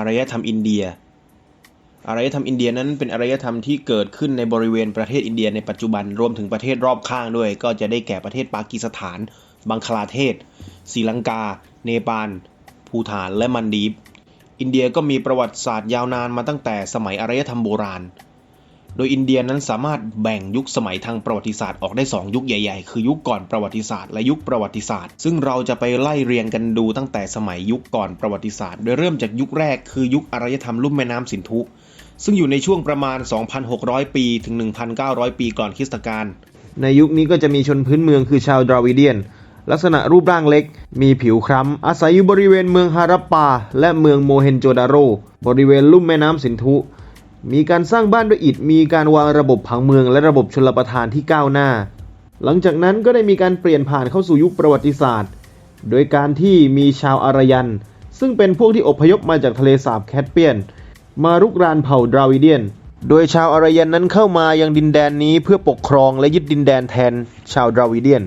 ารยธรรมอินเดีย อารยธรรมอินเดียนั้นเป็นอารยธรรมที่เกิดขึ้นในบริเวณประเทศอินเดียในปัจจุบันรวมถึงประเทศรอบข้างด้วย ก็จะได้แก่ประเทศปากีสถาน บังคลาเทศศรีลังกา เนปาลภูฐานและมันดีฟอินเดียก็มีประวัติศาสตร์ยาวนานมาตั้งแต่สมัยอารยธรรมโบราณ โดยอินเดียนั้นสามารถแบ่งยุคสมัยทางประวัติศาสตร์ออกได้ 2 ยุคใหญ่ๆ คือยุคก่อนประวัติศาสตร์และยุคประวัติศาสตร์ ซึ่งเราจะไปไล่เรียงกันดูตั้งแต่สมัยยุคก่อนประวัติศาสตร์ โดยเริ่มจากยุคแรกคือยุคอารยธรรมลุ่มแม่น้ำสินธุ ซึ่งอยู่ในช่วงประมาณ 2,600 ปีถึง 1,900 ปีก่อนคริสตกาลในยุคนี้ก็จะมีชนพื้นเมืองคือชาวดราวิเดียน ลักษณะรูปร่างเล็ก มีผิวคล้ำอาศัยอยู่บริเวณเมืองฮารัปปา และเมืองโมเฮนโจดาโรบริเวณลุ่มแม่น้ำสินธุ มีการสร้างบ้านด้วยอิฐ มีการวางระบบผังเมืองและระบบชลประทานที่ก้าวหน้า หลังจากนั้นก็ได้มีการเปลี่ยนผ่านเข้าสู่ยุคประวัติศาสตร์ โดยการที่มีชาวอารยัน ซึ่งเป็นพวกที่อพยพมาจากทะเลสาบแคสเปียน มารุกรานเผ่าดราวิเดียน โดยชาวอารยันนั้นเข้ามายังดินแดนนี้เพื่อปกครองและยึดดินแดนแทนชาวดราวิเดียน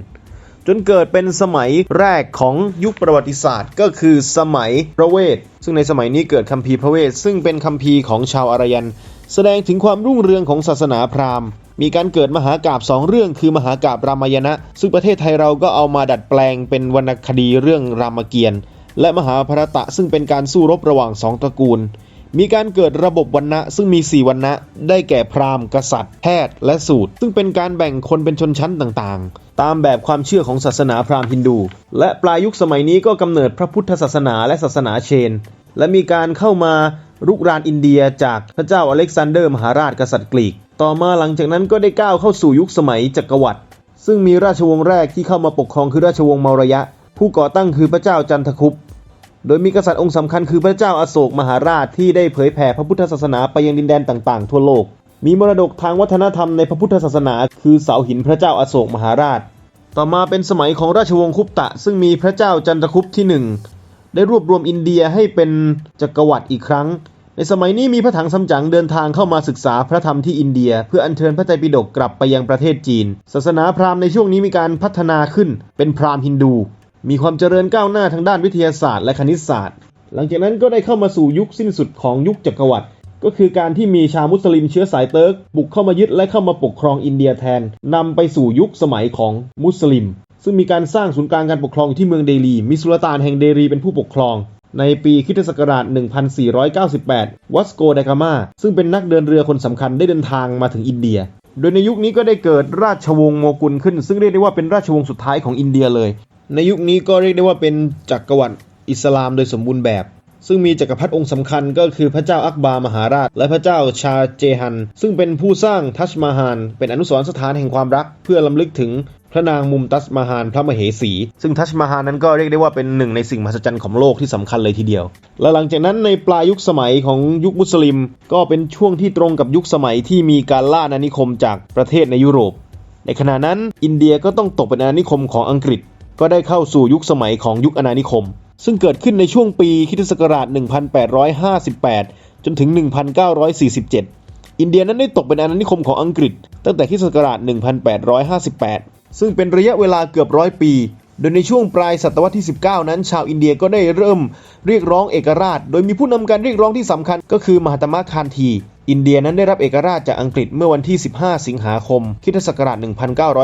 จนเกิดเป็นสมัยแรกของยุคประวัติศาสตร์ ก็คือสมัยพระเวท ซึ่งในสมัยนี้เกิดคัมภีร์พระเวท ซึ่งเป็นคัมภีร์ของชาวอารยัน แสดงถึงความรุ่งเรืองของศาสนาพราหมณ์ มีการเกิดมหากาบสองเรื่องคือมหากาบรามายณะ ซึ่งประเทศไทยเราก็เอามาดัดแปลงเป็นวรรณคดีเรื่องรามเกียรติ์และมหาภารตะซึ่งเป็นการสู้รบระหว่างสองตระกูล มีการเกิดระบบวรรณะซึ่งมี 4วรรณะ ได้แก่พราหมณ์กษัตริย์ แพทย์ และสูตร ซึ่งเป็นการแบ่งคนเป็นชนชั้นต่างๆ ตามแบบความเชื่อของศาสนาพราหมณ์ฮินดู และปลายยุคสมัยนี้ก็กำเนิดพระพุทธศาสนาและศาสนาเชน และมีการเข้ามารุกรานอินเดียจากพระเจ้าอเล็กซานเดอร์มหาราชกษัตริย์กรีก ต่อมาหลังจากนั้นก็ได้ก้าวเข้าสู่ยุคสมัยจักรวรรดิซึ่งมีราชวงศ์แรกที่เข้ามาปกครองคือราชวงศ์มௌรยะ ผู้ก่อตั้งคือพระเจ้าจันทคุป โดยมีกษัตริย์องค์สำคัญคือพระเจ้าอาโศกมหาราชที่ได้เผยแผ่พระพุทธศาสนาไปยังดินแดนต่างๆ ทั่วโลก มีมรดกทางวัฒนธรรมในพระพุทธศาสนา คือเสาหินพระเจ้าอาโศกมหาราช ต่อมาเป็นสมัยของราชวงศ์คุปตะ ซึ่งมีพระเจ้าจันทคุปที่หนึ่งได้รวบรวมอินเดียให้เป็นจักรวรรดิอีกครั้ง ในสมัยนี้มีพระถังซัมจั๋งเดินทางเข้ามาศึกษาพระธรรมที่อินเดีย เพื่ออัญเชิญพระไตรปิฎกกลับไปยังประเทศจีน ศาสนาพราหมณ์ในช่วงนี้มีการพัฒนาขึ้นเป็นพราหมณ์ฮินดู มีความเจริญก้าวหน้าทางด้านวิทยาศาสตร์และคณิตศาสตร์ หลังจากนั้นก็ได้เข้ามาสู่ยุคสิ้นสุดของยุคจักรวรรดิก็คือการที่มีชาวมุสลิมเชื้อสายเติร์กบุกเข้ามายึดและเข้ามาปกครองอินเดียแทนนำไปสู่ยุคสมัยของมุสลิม ซึ่งมีการสร้างศูนย์กลางการปกครองอยู่ที่เมืองเดลีมีสุลต่านแห่งเดลีเป็นผู้ปกครอง ในปีคิศักราช 1498 วัสโกไดกามา ซึ่งเป็นนักเดินเรือคนสำคัญได้เดินทางมาถึงอินเดีย โดยในยุคนี้ก็ได้เกิดราชวงศ์โมกุลขึ้น ซึ่งเรียกได้ว่าเป็นราชวงศ์สุดท้ายของอินเดียเลย ในยุคนี้ก็เรียกได้ว่าเป็นจักรวรรดิอิสลามโดยสมบูรณ์แบบ ซึ่งมีจักรพรรดิองค์สำคัญก็คือพระเจ้าอักบา มหาราช และพระเจ้าชาเจฮัน ซึ่งเป็นผู้สร้างทัชมาฮาน เป็นอนุสรณ์สถานแห่งความรัก เพื่อลำลึกถึงพระนางมุมตัสมาฮานพระมเหสี ซึ่งทัชมาฮานนั้นก็เรียกได้ว่าเป็นหนึ่งในสิ่งมหัศจรรย์ของโลกที่สำคัญเลยทีเดียว และหลังจากนั้นในปลายยุคสมัยของยุคมุสลิม ก็เป็นช่วงที่ตรงกับยุคสมัยที่มีการล่าอาณานิคมจากประเทศในยุโรป ในขณะนั้นอินเดียก็ต้องตกเป็นอาณานิคมของอังกฤษ ก็ได้เข้าสู่ยุคสมัยของยุคอาณานิคม ซึ่งเกิดขึ้นในช่วงปีคิศักราช 1858 จนถึง 1947 อินเดียนั้นได้ตกเป็นอาณานิคมของอังกฤษ ตั้งแต่คิศักราช 1858 ซึ่งเป็นระยะเวลาเกือบร้อยปี โดยในช่วงปลายศตวรรษที่ 19 นั้น ชาวอินเดียก็ได้เริ่มเรียกร้องเอกราช โดยมีผู้นำการเรียกร้องที่สำคัญก็คือมหาตมะคานที อินเดียนั้นได้รับเอกราชจากอังกฤษเมื่อวันที่ 15 สิงหาคมคริสตศักราช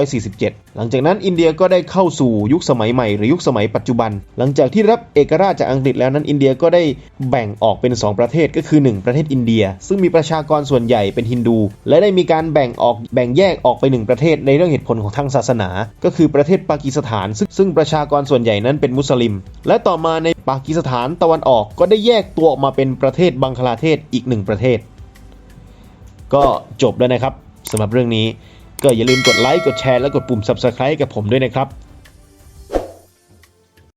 1947 หลังจากนั้นอินเดียก็ได้เข้าสู่ยุคสมัยใหม่หรือยุคสมัยปัจจุบัน หลังจากที่รับเอกราชจากอังกฤษแล้วนั้นอินเดียก็ได้แบ่งออกเป็น 2 ประเทศก็คือ 1 ประเทศอินเดีย ซึ่งมีประชากรส่วนใหญ่เป็นฮินดู และได้มีการแบ่งออกแบ่งแยกออกไปหนึ่งประเทศในเรื่องเหตุผลของทางศาสนา ก็คือประเทศปากีสถานซซึ่งประชากรส่วนใหญ่นั้นเป็นมุสลิม และต่อมาในปากีสถานตะวันออกก็ได้แยกตัวออกมาเป็นประเทศบังคลาเทศอีกหนึ่งประเทศ ก็จบแล้วนะครับสำหรับเรื่องนี้ ก็อย่าลืมกดไลค์กดแชร์และกดปุ่ม Subscribe กับผมด้วยนะครับ